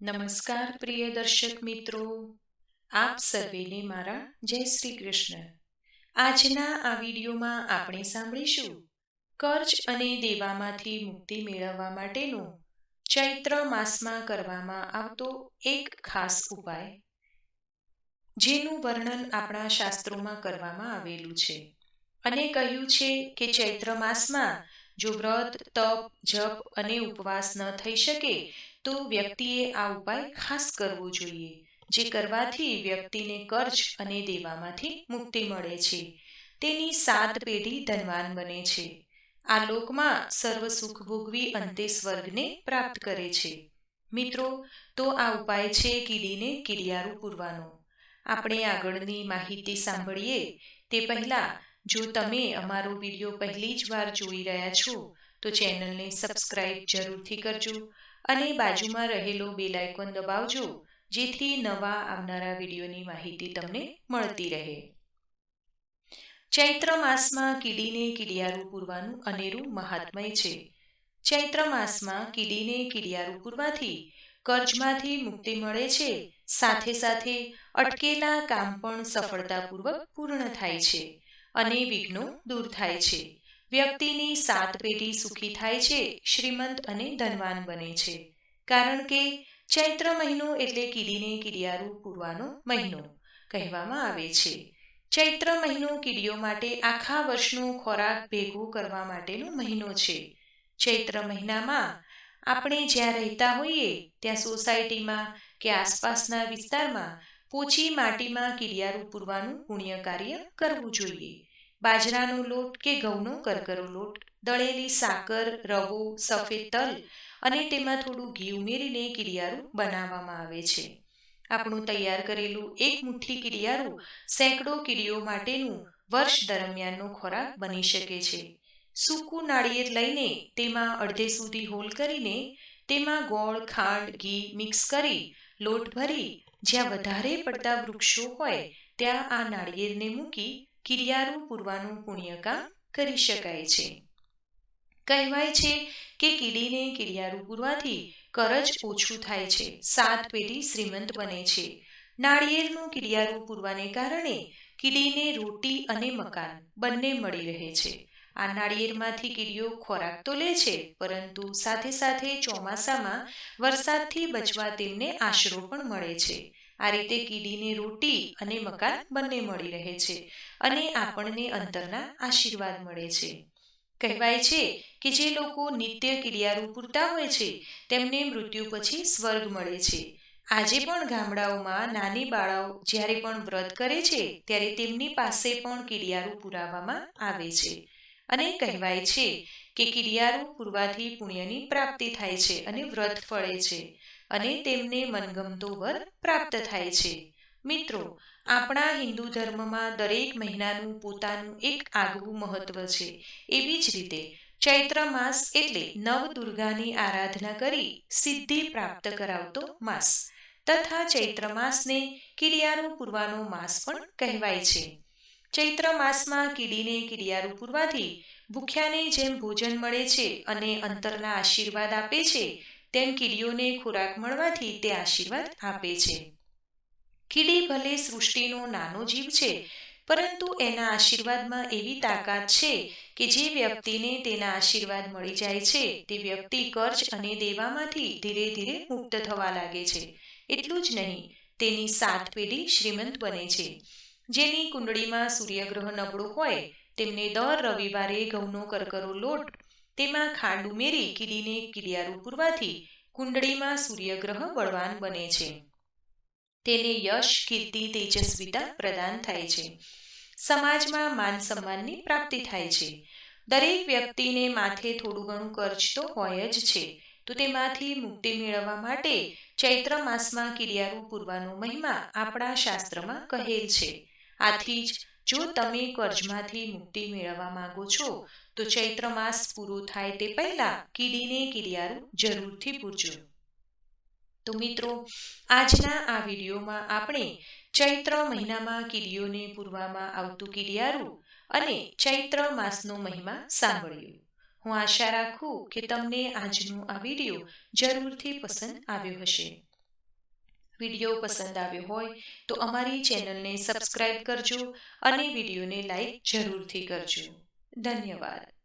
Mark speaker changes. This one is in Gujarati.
Speaker 1: નમસ્કાર, પ્રિય દર્શક મિત્રો. આપ સર્વેને મારા જય શ્રી કૃષ્ણ. આજના આ વિડીયોમાં આપણે સાંભળીશું કર્જ અને દેવામાંથી મુક્તિ મેળવવા માટેનો ચૈત્ર માસમાં કરવામાં આવતો એક ખાસ ઉપાય, જેનું વર્ણન આપણા શાસ્ત્રોમાં કરવામાં આવેલું છે. અને કહ્યું છે કે ચૈત્ર માસમાં જો વ્રત, તપ, જપ અને ઉપવાસ ન થઈ શકે તો વ્યક્તિએ આ ઉપાય ખાસ કરવો જોઈએ, જે કરવાથી વ્યક્તિને કર્જ અને દેવામાંથી મુક્તિ મળે છે. તેની સાત પેઢી ધનવાન બને છે. આ લોકમાં સર્વ સુખ ભોગવી અંતે સ્વર્ગને પ્રાપ્ત કરે છે. મિત્રો, તો આ ઉપાય છે કીડીને કીડિયારું પૂરવાનો. આપણે આગળની માહિતી સાંભળીએ. તે પહેલાં, જો તમે અમારો વીડિયો પહેલી જ વાર જોઈ રહ્યા છો, તો ચેનલને સબસ્ક્રાઇબ જરૂરથી કરજો. અને બાજુમાં રહેલો બેલ આઇકોન દબાવજો જેથી નવા આવનારા વિડીયોની માહિતી તમને મળતી રહે. ચૈત્ર માસમાં કીડીને કીડિયારું પૂરવાનું અનેરું મહાત્મય છે. ચૈત્ર માસમાં કીડીને કીડિયારું પૂરવાથી કર્જમાંથી મુક્તિ મળે છે. સાથે સાથે અટકેલા કામ પણ સફળતાપૂર્વક પૂર્ણ થાય છે અને વિઘ્નો દૂર થાય છે. વ્યક્તિની સાત પેઢી સુખી થાય છે, શ્રીમંત અને ધનવાન બને છે. કારણ કે ચૈત્ર મહિનો એટલે કીડીને કીડિયારું પૂરવાનો મહિનો કહેવામાં આવે છે. ચૈત્ર મહિનો કીડીઓ માટે આખા વર્ષનો ખોરાક ભેગો કરવા માટેનો મહિનો છે. ચૈત્ર મહિનામાં આપણે જ્યાં રહેતા હોઈએ, ત્યાં સોસાયટીમાં કે આસપાસના વિસ્તારમાં પોચી માટીમાં કીડિયારું પૂરવાનું પુણ્ય કાર્ય કરવું જોઈએ. બાજરાનો લોટ કે ઘઉંનો કરકરો લોટ, દળેલી સાકર, રવો, સફેદ તલ અને તેમાં થોડું ઘી ઉમેરીને કીડિયારું બનાવવામાં આવે છે. આપણું તૈયાર કરેલું એક મુઠ્ઠી કીડિયારું સેંકડો કીડીઓ માટેનું વર્ષ દરમિયાનનો ખોરાક બની શકે છે. સૂકું નાળિયેર લઈને તેમાં અડધે સુધી હોલ કરીને તેમાં ગોળ, ખાંડ, ઘી મિક્સ કરી લોટ ભરી, જ્યાં વધારે પડતા વૃક્ષો હોય ત્યાં આ નાળિયેરને મૂકી કિરિયારું પૂરવાનું પુણ્યકામ કરી શકાય છે. કહેવાય છે કે કીડીને કિરિયારું પૂરવાથી કરજ ઓછું થાય છે. સાત પેઢી શ્રીમંત બને છે. નાળિયેરનું કિડિયારું પૂરવાને કારણે કીડીને રોટી અને મકાન બંને મળી રહે છે. આ નાળિયેરમાંથી કીડીઓ ખોરાક તો લે છે પરંતુ સાથે સાથે ચોમાસામાં વરસાદથી બચવા તેમને આશરો પણ મળે છે. આ રીતે કીડીને રોટી અને મકાન બંને મળી રહે છે અને આપણને અંતરના આશીર્વાદ મળે છે. કહેવાય છે કે જે લોકો નિત્ય કીડિયારું પૂરતા હોય છે, તેમને મૃત્યુ પછી સ્વર્ગ મળે છે. આજે પણ ગામડાઓમાં નાની બાળાઓ જ્યારે પણ વ્રત કરે છે, ત્યારે તેમની પાસે પણ કીડિયારું પુરાવામાં આવે છે. અને કહેવાય છે કે કીડિયારું પૂરવાથી પુણ્યની પ્રાપ્તિ થાય છે અને વ્રત ફળે છે. અને તેમને મનગમતો વર પ્રાપ્ત થાય છે. મિત્રો, આપણા હિન્દુ ધર્મમાં દરેક મહિનાનું પોતાનું એક આગવું મહત્વ છે. એવી જ રીતે ચૈત્ર માસ એટલે નવ દુર્ગાની આરાધના કરી સિદ્ધિ પ્રાપ્ત કરાવતો માસ. તથા ચૈત્ર માસને કિડિયારું પૂરવાનો માસ પણ કહેવાય છે. ચૈત્ર માસમાં કીડીને કિડિયારું પૂરવાથી ભૂખ્યાને જેમ ભોજન મળે છે અને અંતરના આશીર્વાદ આપે છે તેમ કીડીઓને ખોરાક મળવાથી તે આશીર્વાદ આપે છે. કીડી ભલે સૃષ્ટિનો નાનો જીવ છે, પરંતુ એના આશીર્વાદમાં એવી તાકાત છે કે જે વ્યક્તિને તેના આશીર્વાદ મળી જાય છે, તે વ્યક્તિ કર્જ અને દેવામાંથી ધીરે ધીરે મુક્ત થવા લાગે છે. એટલું જ નહીં, તેની સાત પેઢી શ્રીમંત બને છે. જેની કુંડળીમાં સૂર્યગ્રહ નબળો હોય, તેમને દર રવિવારે ઘઉંનો કરકરો લોટ તેમાં ખાંડ ઉમેરી કીડીને કીડિયારું પૂરવાથી કુંડળીમાં સૂર્યગ્રહ બળવાન બને છે. તેને યશ, કીર્તિ, તેજસ્વીતા પ્રદાન થાય છે. સમાજમાં માન સન્માનની પ્રાપ્તિ થાય છે. દરેક વ્યક્તિને માથે થોડું ઘણું કર્જ તો હોય જ છે. તો તેમાંથી મુક્તિ મેળવવા માટે ચૈત્ર માસમાં કિરિયારું પૂરવાનો મહિમા આપણા શાસ્ત્રમાં કહેલ છે. આથી જ જો તમે કર્જમાંથી મુક્તિ મેળવવા માંગો છો તો ચૈત્ર માસ પૂરો થાય તે પહેલા કીડીને કિડિયારું જરૂરથી પૂરજો. તો મિત્રો આજના આ વિડીયોમાં આપણે ચૈત્ર મહિનામાં કીડીઓને પૂરવામાં આવતું કીડિયારું અને ચૈત્ર માસનો મહિમા સાંભળ્યું. હું આશા રાખું કે તમને આજનો આ વીડિયો જરૂરથી પસંદ આવ્યો હશે. વીડિયો પસંદ આવ્યો હોય તો અમારી ચેનલને સબસ્ક્રાઇબ કરજો અને વિડીયોને લાઈક જરૂરથી કરજો. ધન્યવાદ.